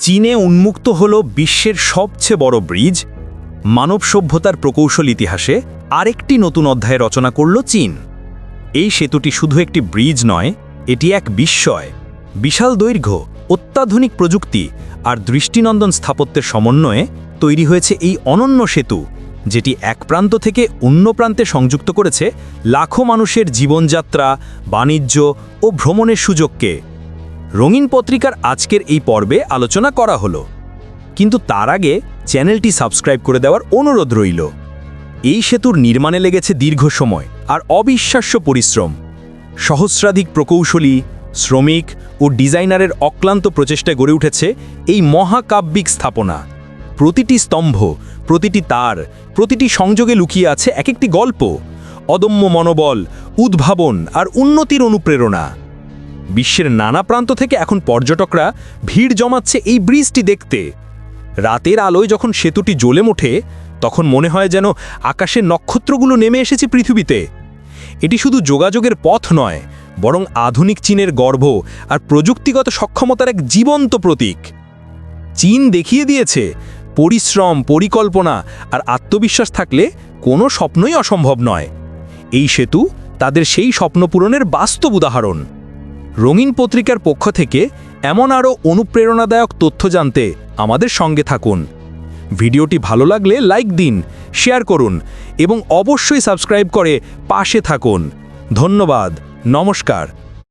চীনে উন্মুক্ত হল বিশ্বের সবচেয়ে বড় ব্রিজ, মানব সভ্যতার প্রকৌশল ইতিহাসে আরেকটি নতুন অধ্যায় রচনা করল চীন। এই সেতুটি শুধু একটি ব্রিজ নয়, এটি এক বিস্ময়, বিশাল দৈর্ঘ্য, অত্যাধুনিক প্রযুক্তি আর দৃষ্টিনন্দন স্থাপত্যের সমন্বয়ে তৈরি হয়েছে এই অনন্য সেতু, যেটি এক প্রান্ত থেকে অন্য প্রান্তে সংযুক্ত করেছে লাখো মানুষের জীবনযাত্রা, বাণিজ্য ও ভ্রমণের সুযোগকে রঙিন পত্রিকার আজকের এই পর্বে আলোচনা করা হলো। কিন্তু তার আগে চ্যানেলটি সাবস্ক্রাইব করে দেওয়ার অনুরোধ রইল। এই সেতুর নির্মাণে লেগেছে দীর্ঘ সময় আর অবিশ্বাস্য পরিশ্রম। সহস্রাধিক প্রকৌশলী, শ্রমিক ও ডিজাইনারের অক্লান্ত প্রচেষ্টায় গড়ে উঠেছে এই মহাকাব্যিক স্থাপনা। প্রতিটি স্তম্ভ, প্রতিটি তার, প্রতিটি সংযোগে লুকিয়ে আছে এক একটি গল্প, অদম্য মনোবল, উদ্ভাবন আর উন্নতির অনুপ্রেরণা। বিশ্বের নানা প্রান্ত থেকে এখন পর্যটকরা ভিড় জমাচ্ছে এই ব্রিজটি দেখতে। রাতের আলোয় যখন সেতুটি জ্বলে ওঠে, তখন মনে হয় যেন আকাশের নক্ষত্রগুলো নেমে এসেছে পৃথিবীতে। এটি শুধু যোগাযোগের পথ নয়, বরং আধুনিক চীনের গর্ভ আর প্রযুক্তিগত সক্ষমতার এক জীবন্ত প্রতীক। চীন দেখিয়ে দিয়েছে, পরিশ্রম, পরিকল্পনা আর আত্মবিশ্বাস থাকলে কোনো স্বপ্নই অসম্ভব নয়। এই সেতু তাদের সেই স্বপ্ন পূরণের বাস্তব উদাহরণ। রঙিন পত্রিকার পক্ষ থেকে এমন আরও অনুপ্রেরণাদায়ক তথ্য জানতে আমাদের সঙ্গে থাকুন। ভিডিওটি ভালো লাগলে লাইক দিন, শেয়ার করুন এবং অবশ্যই সাবস্ক্রাইব করে পাশে থাকুন। ধন্যবাদ, নমস্কার।